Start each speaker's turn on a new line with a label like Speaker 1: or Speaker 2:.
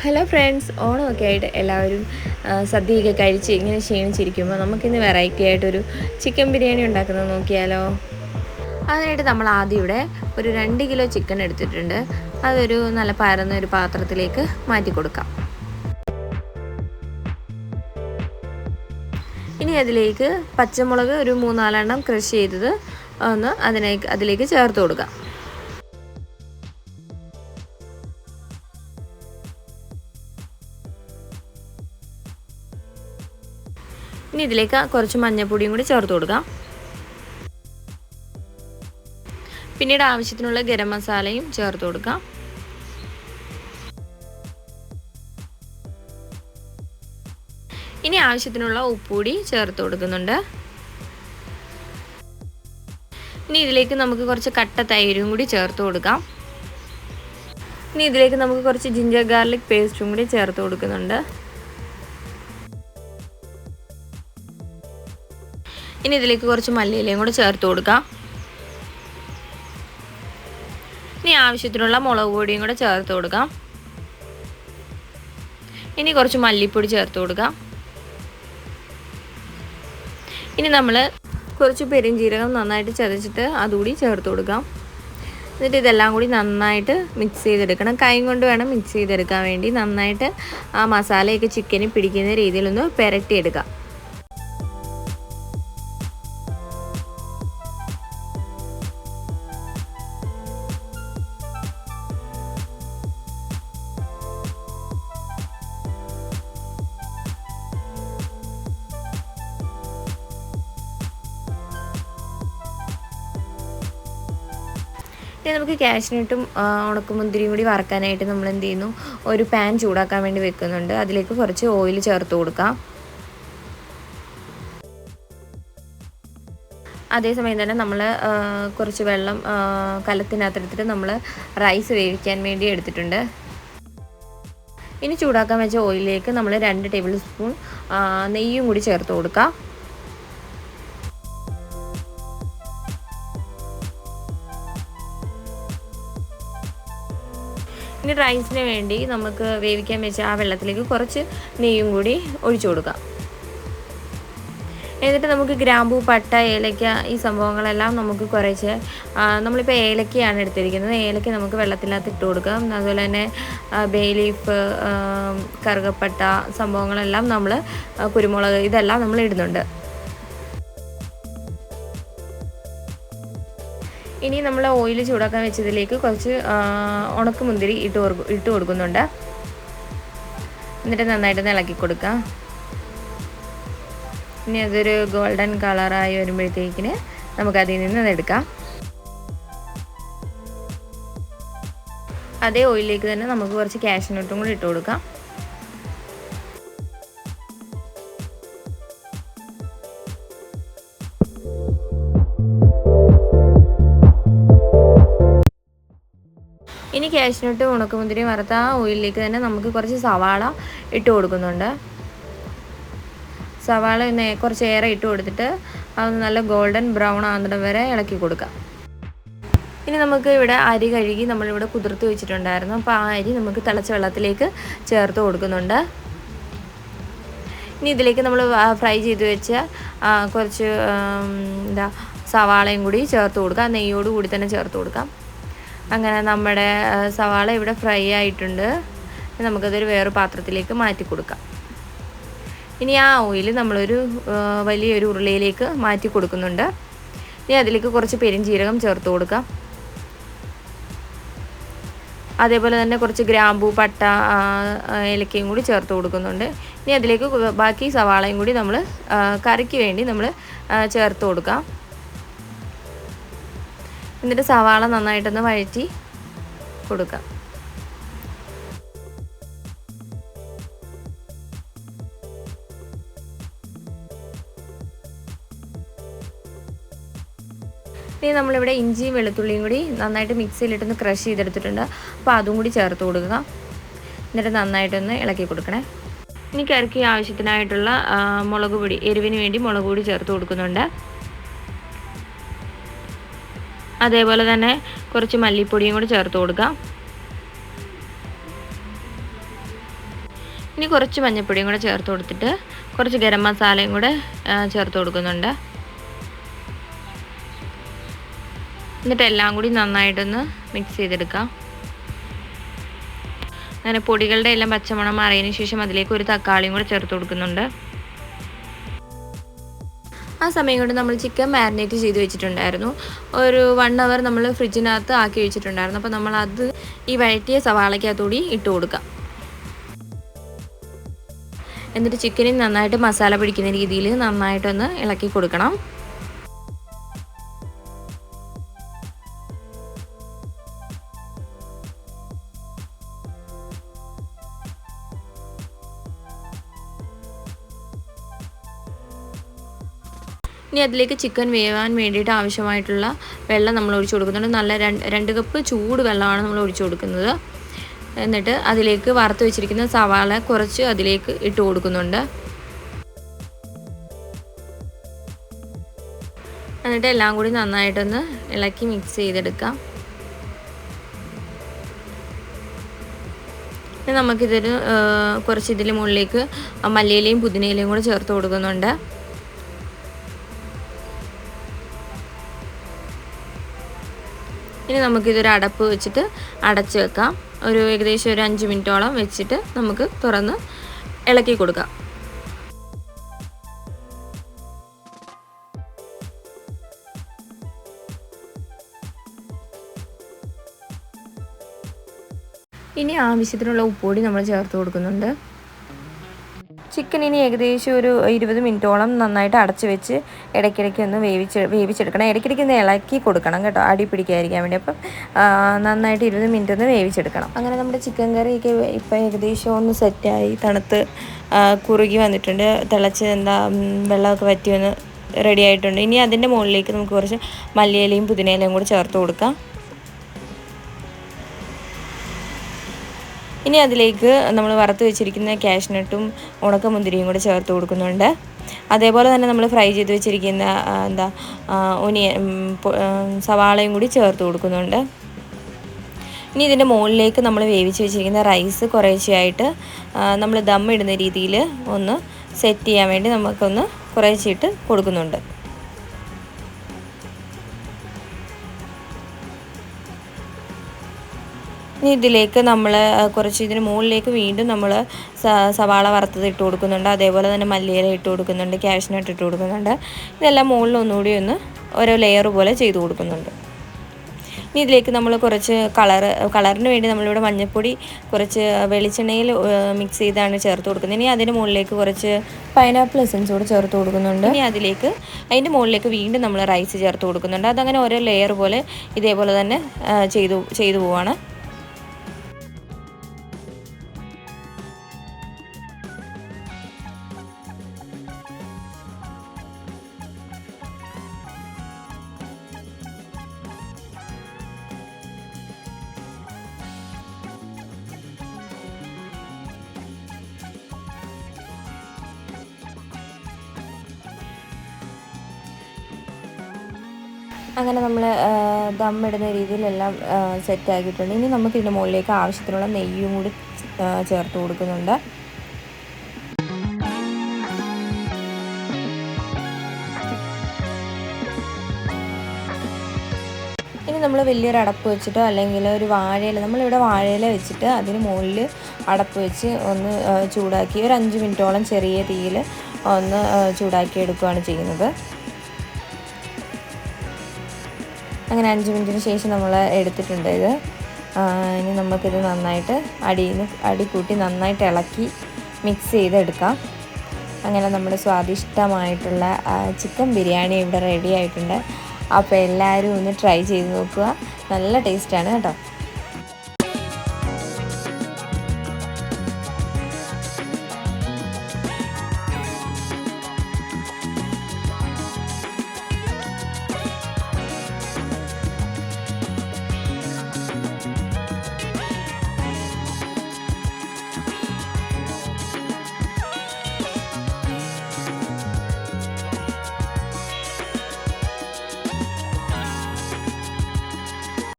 Speaker 1: Hello friends ഓണമൊക്കെ ആയിട്ട് എല്ലാവരും സദ്യയൊക്കെ കഴിച്ച് ഇങ്ങനെ ക്ഷീണിച്ചിരിക്കുമ്പോൾ നമുക്കിന്ന് വെറൈറ്റി ആയിട്ടൊരു ചിക്കൻ ബിരിയാണി ഉണ്ടാക്കുന്നത് നോക്കിയാലോ? അതിനായിട്ട് നമ്മൾ ആദ്യം ഇവിടെ ഒരു രണ്ട് കിലോ ചിക്കൻ എടുത്തിട്ടുണ്ട്. അതൊരു നല്ല പരന്ന ഒരു പാത്രത്തിലേക്ക് മാറ്റി കൊടുക്കാം. ഇനി അതിലേക്ക് പച്ചമുളക് ഒരു മൂന്നാലെണ്ണം ക്രഷ് ചെയ്തത് ഒന്ന് അതിലേക്ക് അതിലേക്ക് ചേർത്ത് കൊടുക്കാം. ഇനി ഇതിലേക്ക് കുറച്ച് മഞ്ഞപ്പൊടിയും കൂടി ചേർത്ത് കൊടുക്കാം. പിന്നീട് ആവശ്യത്തിനുള്ള ഗരം മസാലയും ചേർത്ത് കൊടുക്കാം. ഇനി ആവശ്യത്തിനുള്ള ഉപ്പുകൂടി ചേർത്ത് കൊടുക്കുന്നുണ്ട്. ഇനി ഇതിലേക്ക് നമുക്ക് കുറച്ച് കട്ട തൈരും കൂടി ചേർത്ത് കൊടുക്കാം. ഇനി ഇതിലേക്ക് നമുക്ക് കുറച്ച് ജിഞ്ചർ ഗാർലിക് പേസ്റ്റും കൂടി ചേർത്ത് കൊടുക്കുന്നുണ്ട്. ഇനി ഇതിലേക്ക് കുറച്ച് മല്ലിയിലയും കൂടെ ചേർത്ത് കൊടുക്കാം. ഇനി ആവശ്യത്തിനുള്ള മുളക് പൊടിയും കൂടെ ചേർത്ത് കൊടുക്കാം. ഇനി കുറച്ച് മല്ലിപ്പൊടി ചേർത്ത് കൊടുക്കാം. ഇനി നമ്മൾ കുറച്ച് പെരുംജീരകം നന്നായിട്ട് ചതച്ചിട്ട് അതുകൂടി ചേർത്ത് കൊടുക്കാം. എന്നിട്ട് ഇതെല്ലാം കൂടി നന്നായിട്ട് മിക്സ് ചെയ്തെടുക്കണം. കൈ കൊണ്ട് വേണം മിക്സ് ചെയ്തെടുക്കാൻ വേണ്ടി നന്നായിട്ട് ആ മസാലയൊക്കെ ചിക്കനിൽ പിടിക്കുന്ന രീതിയിലൊന്ന് പുരട്ടിയെടുക്കാം. ഇനി നമുക്ക് കാഷ്നട്ടും ഉണക്കമുന്തിരിയും കൂടി വറക്കാനായിട്ട് നമ്മൾ എന്ത് ചെയ്യുന്നു? ഒരു പാൻ ചൂടാക്കാൻ വേണ്ടി വെക്കുന്നുണ്ട്. അതിലേക്ക് കുറച്ച് ഓയിൽ ചേർത്ത് കൊടുക്കാം. അതേസമയം തന്നെ നമ്മൾ കുറച്ച് വെള്ളം കലത്തിനകത്തെടുത്തിട്ട് നമ്മൾ റൈസ് വേവിക്കാൻ വേണ്ടി എടുത്തിട്ടുണ്ട്. ഇനി ചൂടാക്കാൻ വെച്ച ഓയിലിലേക്ക് നമ്മൾ രണ്ട് ടേബിൾ സ്പൂൺ നെയ്യും കൂടി ചേർത്ത് കൊടുക്കാം. ഇനി റൈസിന് വേണ്ടി നമുക്ക് വേവിക്കാൻ വെച്ച ആ വെള്ളത്തിലേക്ക് കുറച്ച് നെയ്യും കൂടി ഒഴിച്ചു കൊടുക്കാം. എന്നിട്ട് നമുക്ക് ഗ്രാമ്പൂ പട്ട ഏലക്ക ഈ സംഭവങ്ങളെല്ലാം നമുക്ക് കുറച്ച് നമ്മളിപ്പോൾ ഏലക്കയാണ് എടുത്തിരിക്കുന്നത്. ഏലക്ക നമുക്ക് വെള്ളത്തിനകത്ത് ഇട്ട് കൊടുക്കാം. അതുപോലെ തന്നെ ബേലീഫ് കറുകപ്പട്ട സംഭവങ്ങളെല്ലാം നമ്മൾ കുരുമുളക് ഇതെല്ലാം നമ്മൾ ഇടുന്നുണ്ട്. ഇനി നമ്മൾ ഓയിൽ ചൂടാക്കാൻ വെച്ചതിലേക്ക് കുറച്ച് ഉണക്കമുന്തിരി ഇട്ട് ഇട്ട് കൊടുക്കുന്നുണ്ട്. എന്നിട്ട് നന്നായിട്ട് ഇളക്കി കൊടുക്കാം. ഇനി അതൊരു ഗോൾഡൻ കളറായി വരുമ്പോഴത്തേക്കിന് നമുക്കതിൽ നിന്ന് എടുക്കാം. അതേ ഓയിലിലേക്ക് തന്നെ നമുക്ക് കുറച്ച് കാഷ്നട്ടും കൂടി ഇട്ട് കൊടുക്കാം. ഇനി കാഷ്നട്ട് ഉണക്കമുന്തിരി വറുത്ത ആ ഓയിലിലേക്ക് തന്നെ നമുക്ക് കുറച്ച് സവാള ഇട്ട് കൊടുക്കുന്നുണ്ട്. സവാള കുറച്ച് ഏറെ ഇട്ട് കൊടുത്തിട്ട് അത് നല്ല ഗോൾഡൻ ബ്രൗൺ ആകുന്നിടം വരെ ഇളക്കി കൊടുക്കാം. ഇനി നമുക്ക് ഇവിടെ അരി കഴുകി നമ്മളിവിടെ കുതിർത്ത് വെച്ചിട്ടുണ്ടായിരുന്നു. അപ്പോൾ ആ അരി നമുക്ക് തിളച്ച വെള്ളത്തിലേക്ക് ചേർത്ത് കൊടുക്കുന്നുണ്ട്. ഇനി ഇതിലേക്ക് നമ്മൾ ഫ്രൈ ചെയ്ത് വെച്ച കുറച്ച് എന്താ സവാളയും കൂടി ചേർത്ത് കൊടുക്കാം. നെയ്യോട് കൂടി തന്നെ ചേർത്ത് കൊടുക്കാം. അങ്ങനെ നമ്മുടെ സവാള ഇവിടെ ഫ്രൈ ആയിട്ടുണ്ട്. നമുക്കതൊരു വേറെ പാത്രത്തിലേക്ക് മാറ്റി കൊടുക്കാം. ഇനി ആ ഓയിൽ നമ്മളൊരു വലിയൊരു ഉരുളയിലേക്ക് മാറ്റി കൊടുക്കുന്നുണ്ട്. ഇനി അതിലേക്ക് കുറച്ച് പെരിഞ്ചീരകം ചേർത്ത് കൊടുക്കാം. അതേപോലെ തന്നെ കുറച്ച് ഗ്രാമ്പു പട്ട ഏലക്കയും കൂടി ചേർത്ത് കൊടുക്കുന്നുണ്ട്. ഇനി അതിലേക്ക് ബാക്കി സവാളയും കൂടി നമ്മൾ കറിക്ക് വേണ്ടി നമ്മൾ ചേർത്ത് കൊടുക്കാം. എന്നിട്ട് സവാള നന്നായിട്ടൊന്ന് വഴറ്റി കൊടുക്കാം. ഇനി നമ്മളിവിടെ ഇഞ്ചിയും വെളുത്തുള്ളിയും കൂടി നന്നായിട്ട് മിക്സിയിലിട്ടൊന്ന് ക്രഷ് ചെയ്തെടുത്തിട്ടുണ്ട്. അപ്പോൾ അതും കൂടി ചേർത്ത് കൊടുക്കുക. എന്നിട്ട് നന്നായിട്ടൊന്ന് ഇളക്കി കൊടുക്കണേ. ഇനി കറിക്ക് ആവശ്യത്തിനായിട്ടുള്ള മുളക് പൊടി എരിവിന് വേണ്ടി മുളക് പൊടി ചേർത്ത് കൊടുക്കുന്നുണ്ട്. അതേപോലെ തന്നെ കുറച്ച് മല്ലിപ്പൊടിയും കൂടി ചേർത്ത് കൊടുക്കാം. ഇനി കുറച്ച് മഞ്ഞൾപ്പൊടിയും കൂടെ ചേർത്ത് കൊടുത്തിട്ട് കുറച്ച് ഗരം മസാലയും കൂടെ ചേർത്ത് കൊടുക്കുന്നുണ്ട്. എന്നിട്ട് എല്ലാം കൂടി നന്നായിട്ടൊന്ന് മിക്സ് ചെയ്തെടുക്കാം. അങ്ങനെ പൊടികളുടെ എല്ലാം പച്ചമണം മാറിയതിന് ശേഷം അതിലേക്ക് ഒരു തക്കാളിയും കൂടെ ചേർത്ത് കൊടുക്കുന്നുണ്ട്. ആ സമയം കൊണ്ട് നമ്മൾ ചിക്കൻ മാരിനേറ്റ് ചെയ്ത് വെച്ചിട്ടുണ്ടായിരുന്നു. ഒരു വൺ അവർ നമ്മൾ ഫ്രിഡ്ജിനകത്ത് ആക്കി വെച്ചിട്ടുണ്ടായിരുന്നു. അപ്പോൾ നമ്മൾ അത് ഈ വഴറ്റിയ സവാളയ്ക്കകത്തൂടി ഇട്ട് കൊടുക്കാം. എന്നിട്ട് ചിക്കനിൽ നന്നായിട്ട് മസാല പിടിക്കുന്ന രീതിയിൽ നന്നായിട്ടൊന്ന് ഇളക്കി കൊടുക്കണം. അതിലേക്ക് ചിക്കൻ വേവാൻ വേണ്ടിയിട്ട് ആവശ്യമായിട്ടുള്ള വെള്ളം നമ്മൾ ഒഴിച്ചു കൊടുക്കുന്നുണ്ട്. നല്ല രണ്ട് കപ്പ് ചൂട് വെള്ളമാണ് നമ്മൾ ഒഴിച്ചു കൊടുക്കുന്നത്. എന്നിട്ട് അതിലേക്ക് വറുത്ത് വെച്ചിരിക്കുന്ന സവാള കുറച്ച് അതിലേക്ക് ഇട്ട് കൊടുക്കുന്നുണ്ട്. എന്നിട്ട് എല്ലാം കൂടി നന്നായിട്ടൊന്ന് ഇളക്കി മിക്സ് ചെയ്തെടുക്കാം. നമുക്കിതൊരു കുറച്ച് ഇതിൽ മുകളിലേക്ക് മല്ലിയിലയും പുതിനയിലയും കൂടെ ചേർത്ത് കൊടുക്കുന്നുണ്ട്. ഇനി നമുക്കിതൊരു അടപ്പ് വെച്ചിട്ട് അടച്ച് വെക്കാം. ഒരു ഏകദേശം ഒരു അഞ്ച് മിനിറ്റോളം വെച്ചിട്ട് നമുക്ക് തുറന്ന് ഇളക്കി കൊടുക്കാം. ഇനി ആവശ്യത്തിനുള്ള ഉപ്പുപൊടി നമ്മൾ ചേർത്ത് കൊടുക്കുന്നുണ്ട്. ചിക്കൻ ഇനി ഏകദേശം ഒരു ഇരുപത് മിനിറ്റോളം നന്നായിട്ട് അടച്ചു വെച്ച് ഇടയ്ക്കിടയ്ക്ക് ഒന്ന് വേവിച്ച് വേവിച്ചെടുക്കണം. ഇടയ്ക്കിടയ്ക്ക് ഒന്ന് ഇളക്കി കൊടുക്കണം കേട്ടോ. അടി പിടിക്കാതിരിക്കാൻ വേണ്ടി. അപ്പം നന്നായിട്ട് ഇരുപത് മിനിറ്റ് ഒന്ന് വേവിച്ചെടുക്കണം. അങ്ങനെ നമ്മുടെ ചിക്കൻ കറിയൊക്കെ ഇപ്പം ഏകദേശം ഒന്ന് സെറ്റായി തണുത്ത് കുറുകി വന്നിട്ടുണ്ട്. തിളച്ച് എന്താ വെള്ളമൊക്കെ വറ്റി വന്ന് റെഡി ആയിട്ടുണ്ട്. ഇനി അതിന്റെ മുകളിലേക്ക് നമുക്ക് കുറച്ച് മല്ലിയിലയും പുതിനയിലയും കൂടി ചേർത്ത് കൊടുക്കാം. ഇനി അതിലേക്ക് നമ്മൾ വറുത്ത് വെച്ചിരിക്കുന്ന കാഷ്നട്ടും ഉണക്കമുന്തിരിയും കൂടെ ചേർത്ത് കൊടുക്കുന്നുണ്ട്. അതേപോലെ തന്നെ നമ്മൾ ഫ്രൈ ചെയ്ത് വെച്ചിരിക്കുന്ന എന്താ ഒനിയൻ സവാളയും കൂടി ചേർത്ത് കൊടുക്കുന്നുണ്ട്. ഇനി ഇതിന്റെ മുകളിലേക്ക് നമ്മൾ വേവിച്ച് വെച്ചിരിക്കുന്ന റൈസ് കുറേശ്ശെയായിട്ട് നമ്മൾ ദമ്മിടുന്ന രീതിയിൽ ഒന്ന് സെറ്റ് ചെയ്യാൻ വേണ്ടി നമുക്കൊന്ന് കുറേശ്ശിട്ട് കൊടുക്കുന്നുണ്ട്. ഇനി ഇതിലേക്ക് നമ്മൾ കുറച്ച് ഇതിന് മുകളിലേക്ക് വീണ്ടും നമ്മൾ സവാള വറുത്തത് ഇട്ട് കൊടുക്കുന്നുണ്ട്. അതേപോലെ തന്നെ മല്ലിയില ഇട്ട് കൊടുക്കുന്നുണ്ട് കാഷ്നട്ട് ഇട്ട് കൊടുക്കുന്നുണ്ട്. ഇതെല്ലാം മുകളിൽ ഒന്നുകൂടി ഒന്ന് ഓരോ ലെയർ പോലെ ചെയ്ത് കൊടുക്കുന്നുണ്ട്. ഇനി ഇതിലേക്ക് നമ്മൾ കുറച്ച് കളർ കളറിന് വേണ്ടി നമ്മളിവിടെ മഞ്ഞൾപ്പൊടി കുറച്ച് വെളിച്ചെണ്ണയിൽ മിക്സ് ചെയ്താണ് ചേർത്ത് കൊടുക്കുന്നത്. ഇനി അതിന് മുകളിലേക്ക് കുറച്ച് പൈനാപ്പിൾ എസൻസ് കൂടെ ചേർത്ത് കൊടുക്കുന്നുണ്ട്. ഇനി അതിലേക്ക് അതിന്റെ മുകളിലേക്ക് വീണ്ടും നമ്മൾ റൈസ് ചേർത്ത് കൊടുക്കുന്നുണ്ട്. അതങ്ങനെ ഓരോ ലെയർ പോലെ ഇതേപോലെ തന്നെ ചെയ്തു ചെയ്തു പോവാണ്. അങ്ങനെ നമ്മൾ ദം ഇടുന്ന രീതിയിലെല്ലാം സെറ്റാക്കിയിട്ടുണ്ട് ഇനി നമുക്ക് ഇതിന്റെ മുകളിലേക്ക് ആവശ്യത്തിനുള്ള നെയ്യും കൂടി ചേർത്ത് കൊടുക്കുന്നുണ്ട്. ഇനി നമ്മൾ വലിയൊരു അടപ്പ് വെച്ചിട്ടോ അല്ലെങ്കിൽ ഒരു വാഴയില നമ്മളിവിടെ വാഴയില വെച്ചിട്ട് അതിന് മുകളിൽ അടപ്പ് വെച്ച് ഒന്ന് ചൂടാക്കി ഒരു അഞ്ച് മിനിറ്റോളം ചെറിയ തീയിൽ ഒന്ന് ചൂടാക്കി എടുക്കുകയാണ് ചെയ്യുന്നത്. അങ്ങനെ അഞ്ച് മിനിറ്റിന് ശേഷം നമ്മൾ എടുത്തിട്ടുണ്ട് ഇത്. ഇനി നമുക്കിത് നന്നായിട്ട് അടിയിൽ നിന്ന് അടി കൂട്ടി നന്നായിട്ട് ഇളക്കി മിക്സ് ചെയ്തെടുക്കാം. അങ്ങനെ നമ്മുടെ സ്വാദിഷ്ടമായിട്ടുള്ള ചിക്കൻ ബിരിയാണി ഇവിടെ റെഡി ആയിട്ടുണ്ട്. അപ്പോൾ എല്ലാവരും ഒന്ന് ട്രൈ ചെയ്ത് നോക്കുക. നല്ല ടേസ്റ്റാണ് കേട്ടോ.